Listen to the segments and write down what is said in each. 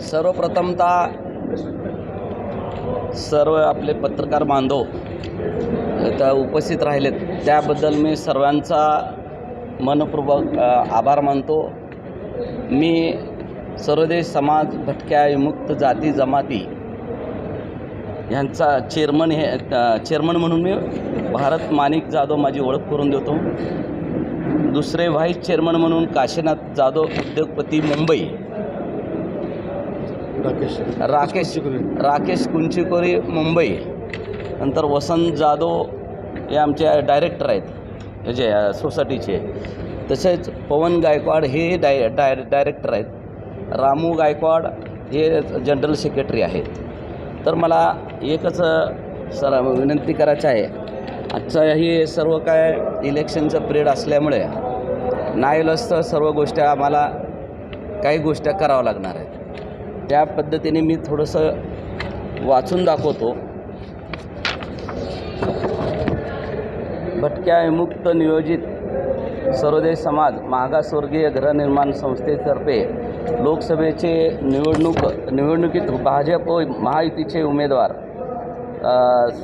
सर्वप्रथमतः सर्व आपले पत्रकार बांधव त्या उपस्थित राहिलेत. त्याबद्दल मी सर्वांचा मनपूर्वक आभार मानतो. मी सर्वदेश समाज भटक्या विमुक्त जाती जमाती ह्यांचा चेअरमन हे चेअरमन म्हणून मी भारत माणिक जाधव माझी ओळख करून देतो. दुसरे व्हाईस चेअरमन म्हणून काशीनाथ जाधव उद्योगपती मुंबई. राकेश. राकेश राकेश कुंचिकोरी मुंबई. नंतर वसंत जाधव हे आमचे डायरेक्टर आहेत. अ, सोसायटीचे तसेच पवन गायकवाड हे डाय डाय डायरेक्टर आहेत. रामू गायकवाड हे जनरल सेक्रेटरी आहेत. तर मला एकच सर विनंती करायचं आहे. आजचं हे सर्व काय इलेक्शनचं पिरियड असल्यामुळे नाईलसतं सर्व गोष्टी आम्हाला काही गोष्टी कराव्या लागणार आहेत. त्या पद्धतीने मी थोडंसं वाचून दाखवतो. भटक्या विमुक्त नियोजित सर्वदेश समाज मागासवर्गीय गृहनिर्माण संस्थेतर्फे लोकसभेचे निवडणूक निवडणुकीत भाजप व महायुतीचे उमेदवार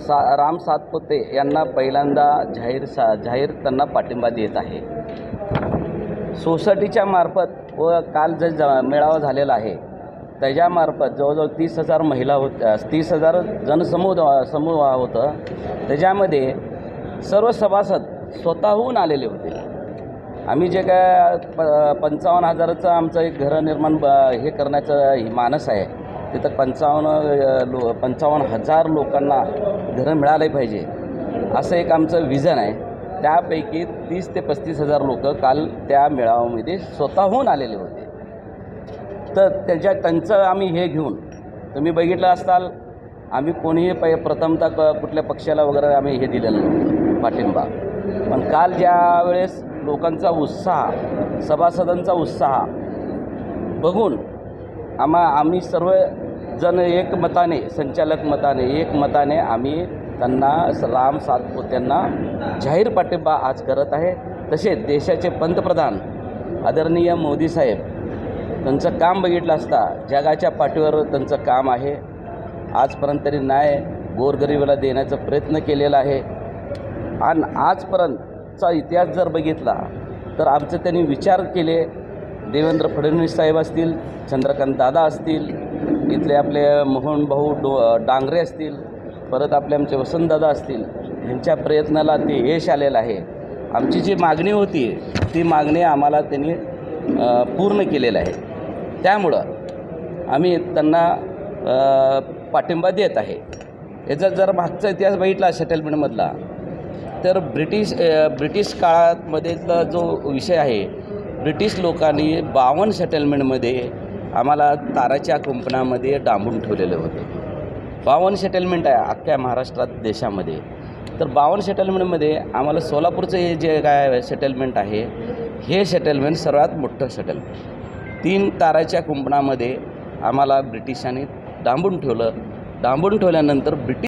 सा राम सातपुते यांना पहिल्यांदा जाहीर सा जाहीर त्यांना पाठिंबा देत आहे. सोसायटीच्या मार्फत व काल जे जा मेळावा झालेला आहे त्याच्यामार्फत जवळजवळ तीस हजार महिला होत्या तीस हजार जनसमूह समूह होतं. त्याच्यामध्ये सर्व सभासद स्वतःहून आलेले होते. आम्ही जे काय प पंचावन्न हजाराचं आमचं एक घरनिर्माण ब हे करण्याचं मानस आहे. तिथं पंचावन्न लो पंचावन्न हजार लोकांना घरं मिळाले पाहिजे. असं एक आमचं विजन आहे. त्यापैकी तीस ते पस्तीस हजार लोक काल त्या मेळाव्यामध्ये स्वतःहून आलेले होते. तर त्याच्या त्यांचं आम्ही हे घेऊन तुम्ही बघितलं असताल आम्ही कोणीही पै प्रथमतः क कुठल्या पक्षाला वगैरे आम्ही हे दिलेलं नाही पाठिंबा. पण काल ज्या वेळेस लोकांचा उत्साह सभासदांचा उत्साह बघून आम्हा आम्ही सर्वजण एक मताने संचालक मताने एक मताने आम्ही त्यांना राम सातपुत्यांना जाहीर पाठिंबा आज करत आहे. तसेच देशाचे पंतप्रधान आदरणीय मोदी साहेब त्यांचं काम बघितलं असता जगाच्या पाठीवर त्यांचं काम आहे. आजपर्यंत तरी न्याय गोरगरिबाला देण्याचा प्रयत्न केलेला आहे. आणि आजपर्यंतचा इतिहास जर बघितला तर आमचे त्यांनी विचार केले. देवेंद्र फडणवीस साहेब असतील चंद्रकांत दादा असतील इथले आपले मोहन भाऊ डो डांगरे असतील परत आपले आमचे वसंतदादा असतील ह्यांच्या प्रयत्नाला ते यश आलेलं आहे. आमची जी मागणी होती ती मागणी आम्हाला त्यांनी पूर्ण केलेलं आहे. त्यामुळं आम्ही त्यांना पाठिंबा देत आहे. याचा जर मागचा इतिहास बघितला सेटलमेंटमधला तर ब्रिटिश ब्रिटिश काळातमध्येचा जो विषय आहे ब्रिटिश लोकांनी बावन्न सेटलमेंटमध्ये आम्हाला ताराच्या कुंपणामध्ये डांबून ठेवलेले होते. बावन्न सेटलमेंट आहे अख्ख्या महाराष्ट्रात देशामध्ये. तर बावन्न सेटलमेंटमध्ये आम्हाला सोलापूरचं हे जे काय सेटलमेंट आहे हे सेटलमेंट सर्वात मोठं सेटलमेंट. तीन ताराच्या कुंपणामध्ये आम्हाला ब्रिटिशांनी डांबून ठेवलं. डांबून ठेवल्यानंतर ब्रिटिश